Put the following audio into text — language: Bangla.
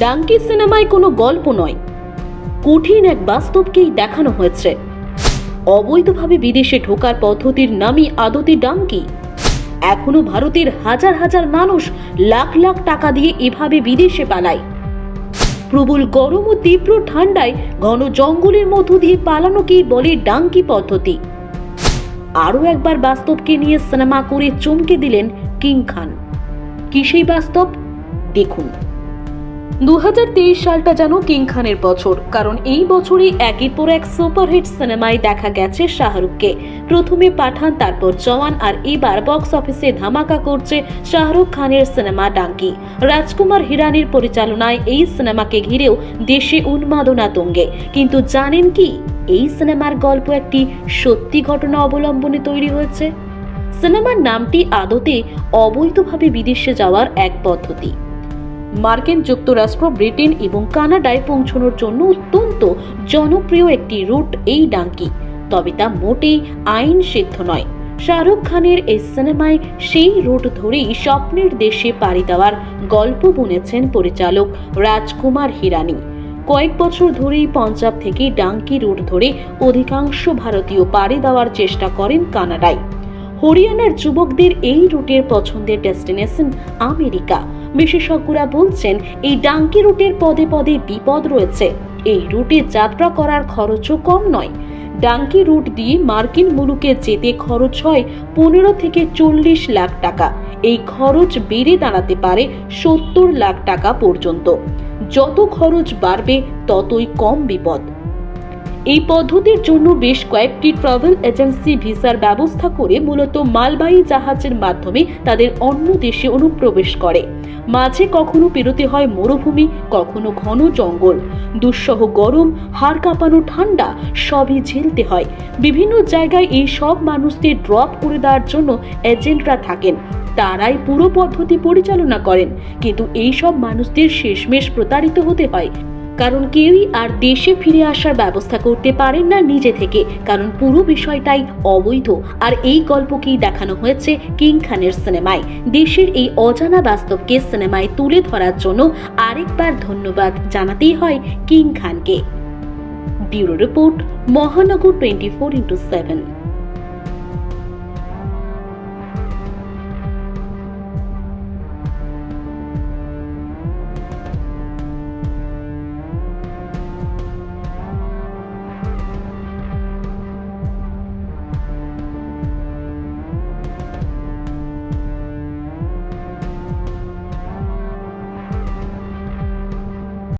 ডাঙ্কি সিনেমায় কোনো গল্প নয়। কঠিন এক বাস্তবকেই দেখানো হয়েছে। অবৈধভাবে বিদেশে ঢোকার পদ্ধতির নামই আদতে ডাঙ্কি। এখনও ভারতের হাজার হাজার মানুষ লাখ লাখ টাকা দিয়ে এভাবে বিদেশে পালায়। প্রবল গরম ও তীব্র ঠান্ডায় ঘন জঙ্গলের মধ্য দিয়ে পালানোকেই বলে ডাঙ্কি পদ্ধতি? আরও একবার বাস্তবকে নিয়ে সিনেমা করে চমকে দিলেন কিং খান। কি সেই বাস্তব? দেখুন। দু হাজার তেইশ সালটা যেন কিং খানের বছর, কারণ এই বছরই একের পর এক সুপারহিট সিনেমায় দেখা গেছে শাহরুখকে। প্রথমে পাঠান, তারপর জওয়ান, আর এবার বক্স অফিসে ধামাকা করছে শাহরুখ খানের সিনেমা ডাঙ্কি। রাজকুমার হিরানির পরিচালনায় এই সিনেমাকে ঘিরেও দেশে উন্মাদনা তুঙ্গে। কিন্তু জানেন কি, এই সিনেমার গল্প একটি সত্যি ঘটনা অবলম্বনে তৈরি হয়েছে? সিনেমার নামটি আদতে অবৈধভাবে বিদেশে যাওয়ার এক পদ্ধতি। মার্কিন যুক্তরাষ্ট্র, ব্রিটেন এবং কানাডায় পৌঁছানোর জন্য অত্যন্ত জনপ্রিয় একটি রুট এই ডাঙ্কি। তবে তা মোটেই আইন সিদ্ধ নয়। শাহরুখ খানের এই সিনেমায় সেই রুট ধরেই স্বপ্নের দেশে পাড়ি দেওয়ার গল্প বুনেছেন পরিচালক রাজকুমার হিরানি। কয়েক বছর ধরেই পঞ্জাব থেকে ডাঙ্কি রুট ধরে অধিকাংশ ভারতীয় পাড়ি দেওয়ার চেষ্টা করেন কানাডায়। হরিয়ানার যুবকদের এই রুটের পছন্দের ডেস্টিনেশন আমেরিকা। বিশেষজ্ঞরা বলছেন, এই ডাঙ্কি রুটের পদে পদে বিপদ রয়েছে। এই রুটে যাত্রা করার খরচও কম নয়। ডাঙ্কি রুট দিয়ে মার্কিন মুলুকে যেতে খরচ হয় পনেরো থেকে চল্লিশ লাখ টাকা। এই খরচ বেড়ে দাঁড়াতে পারে সত্তর লাখ টাকা পর্যন্ত। যত খরচ বাড়বে, ততই কম বিপদ। এই পদ্ধতির জন্য বেশ কয়েকটি ট্রাভেল এজেন্সি ভিসার ব্যবস্থা করে মূলত মালবাহী জাহাজের মাধ্যমে তাদের অন্য দেশে অনুপ্রবেশ করে। মাঝে কখনো পেরোতে হয় মরুভূমি, কখনো ঘন জঙ্গল। দুঃসহ গরম, হাড় কাঁপানো ঠান্ডা, সবই ঝেলতে হয়। বিভিন্ন জায়গায় এই সব মানুষদের ড্রপ করে দেওয়ার জন্য এজেন্টরা থাকেন। তারাই পুরো পদ্ধতি পরিচালনা করেন। কিন্তু এই সব মানুষদের শেষমেশ প্রতারিত হতে হয়। কারণ কেউই আর দেশে ফিরে আসার ব্যবস্থা করতে পারেন না নিজে থেকে, কারণ পুরো বিষয়টাই অবৈধ। আর এই গল্পকেই দেখানো হয়েছে কিং খানের সিনেমায়। দেশের এই অজানা বাস্তবকে সিনেমায় তুলে ধরার জন্য আরেকবার ধন্যবাদ জানাতেই হয় কিং খানকে। ব্যুরো রিপোর্ট, মহানগর টোয়েন্টি ফোর ইন্টু সেভেন।